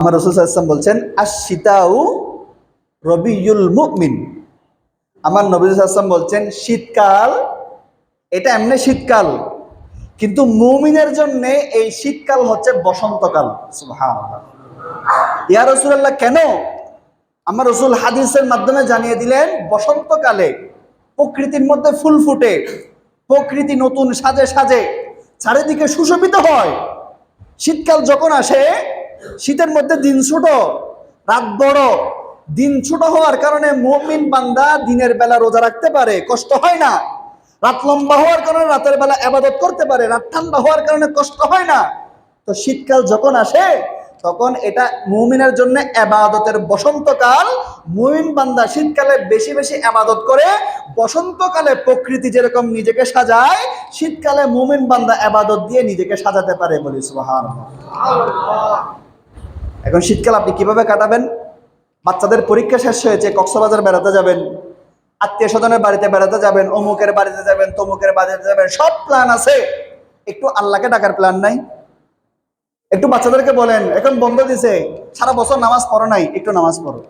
আমার রসুল সাল্লাম বলছেন আশিতাউ রবিউল মুমিন। আমার নবী সাল্লাম বলছেন, শীতকাল, এটা এমনি শীতকাল, কিন্তু মুমিনের জন্য এই শীতকাল হচ্ছে বসন্তকাল। ইয়া রসুল্লাহ কেন? আমার রসুল হাদিসের মাধ্যমে জানিয়ে দিলেন, বসন্তকালে প্রকৃতির মধ্যে ফুল ফুটে, প্রকৃতি নতুন সাজে সাজে, চারিদিকে সুশোভিত হয়। শীতকাল যখন আসে শীতের মধ্যে দিন ছোট, রাত বড়। দিন ছোট হওয়ার কারণে মুমিন বান্দা দিনের বেলা রোজা রাখতে পারে, কষ্ট হয় না। রাত লম্বা হওয়ার কারণে রাতের বেলা আবাদত করতে পারে, রাত ঠান্ডা হওয়ার কারণে কষ্ট হয় না। তো শীতকাল যখন আসে, তখন এটা মুমিনের জন্য আবাদতের বসন্তকাল। মুমিন বান্দা শীতকালে বেশি বেশি আবাদত করে, বসন্তকালে প্রকৃতি যেরকম নিজেকে সাজায়, শীতকালে মুমিন বান্দা আবাদত দিয়ে নিজেকে সাজাতে পারে বলি সুবহান এখন শীতকাল, আপনি কীভাবে কাটাবেন? বাচ্চাদের পরীক্ষা শেষ হয়েছে, কক্সবাজার বেড়াতে যাবেন আত্মীয় স্বজনের বাড়িতে বেড়াতে যাবেন, অমুকের বাড়িতে যাবেন, তমুকের বাড়িতে যাবেন, সব প্ল্যান আছে। একটু আল্লাহকে ডাকার প্ল্যান নাই। একটু বাচ্চাদেরকে বলেন, এখন বন্ধ দিছে, সারা বছর নামাজ পড়ো নাই, একটু নামাজ পড়ো।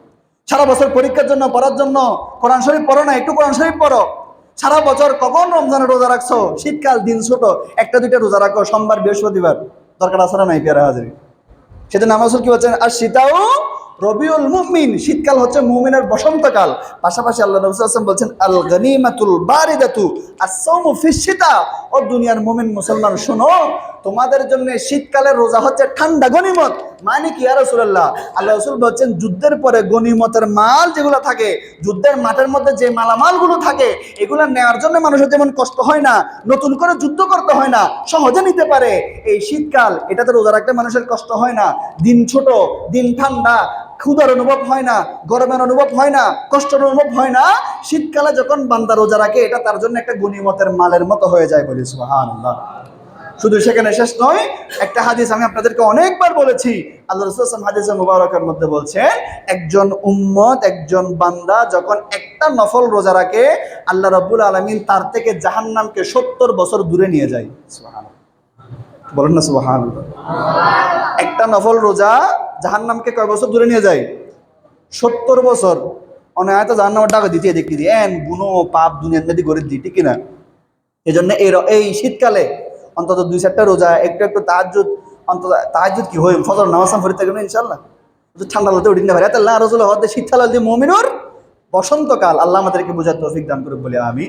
সারা বছর পরীক্ষার জন্য, পড়ার জন্য, কোরআন শরীফ পড়ো না, একটু কোরআন শরীফ পড়ো। সারা বছর কখন রমজানের রোজা রাখছো? শীতকাল, দিন ছোট, একটা দুইটা রোজা রাখো, সোমবার, বৃহস্পতিবার। দরকার আছে নাই, পেয়ারা হাজির? সেজন্য আমার কি বলছেন আর সীতাও রবিউল মুমিন, শীতকাল হচ্ছে মুমিনের বসন্তকাল। পাশাপাশি আল্লাহ নবী আসলাম বলছেন আল গনিমাতুল বারিদাতু, আস-সাওমু ফিশ শীতা ও দুনিয়ার মুমিন মুসলমান, শোনো, তোমাদের জন্য শীতকালের রোজা হচ্ছে ঠান্ডা গনিমত। মানে কি রাসূলুল্লাহ? আল্লাহ রাসূল বলছেন, যুদ্ধের পরে গনিমতের মাল যেগুলো থাকে, যুদ্ধের মাঠের মধ্যে যে মালামালগুলো থাকে, এগুলো নেওয়ার জন্য মানুষের যেমন কষ্ট হয় না, নতুন করে যুদ্ধ করতে হয় না, সহজে নিতে পারে। এই শীতকাল, এটাতে রোজা রাখতে মানুষের কষ্ট হয় না। দিন ছোট, দিন ঠান্ডা, ক্ষুধার অনুভব হয় না, গরমের অনুভব হয় না, কষ্টের অনুভব হয় না। শীতকালে যখন বান্দা রোজা রাখে, এটা তার জন্য একটা গনিমতের মালের মতো হয়ে যায় বলি, সুবহানাল্লাহ। শুধু সেখানে শেষ নয়, একটা হাদিস আমি আপনাদেরকে অনেকবার বলেছি। আল্লাহ রসুল হাদিসের মুবারকের মধ্যে বলছে একজন উম্মত, একজন বান্দা যখন একটা নফল রোজা রাখে, আল্লাহ রব্বুল আলমিন তার থেকে জাহান্নামকে সত্তর বছর দূরে নিয়ে যায়। বলেন না সুবাহান একটা নফল রোজা জাহান্নামকে কয় বছর দূরে নিয়ে যায়? সত্তর বছর। অনায়ত জাহান্নামের টাকা দিতে দেখি এন গুনো পাপ, দুনিয়ার মেদি করে দিই ঠিক না এই জন্য এই শীতকালে অন্তত দুই চারটা রোজা, একটু একটু তাহাজুদ অন্তত তাহাজুদ কি হই ফজর, নামাজ ফরিদ থাকবে ইনশাল্লাহ ঠান্ডা লাগতে উঠিন না ভাই। আল্লাহ রসুল হতে শীতকাল দিয়ে মমিনুর বসন্তকাল। আল্লাহ আমাদেরকে বোঝার তৌফিক দান করুক বলে আমি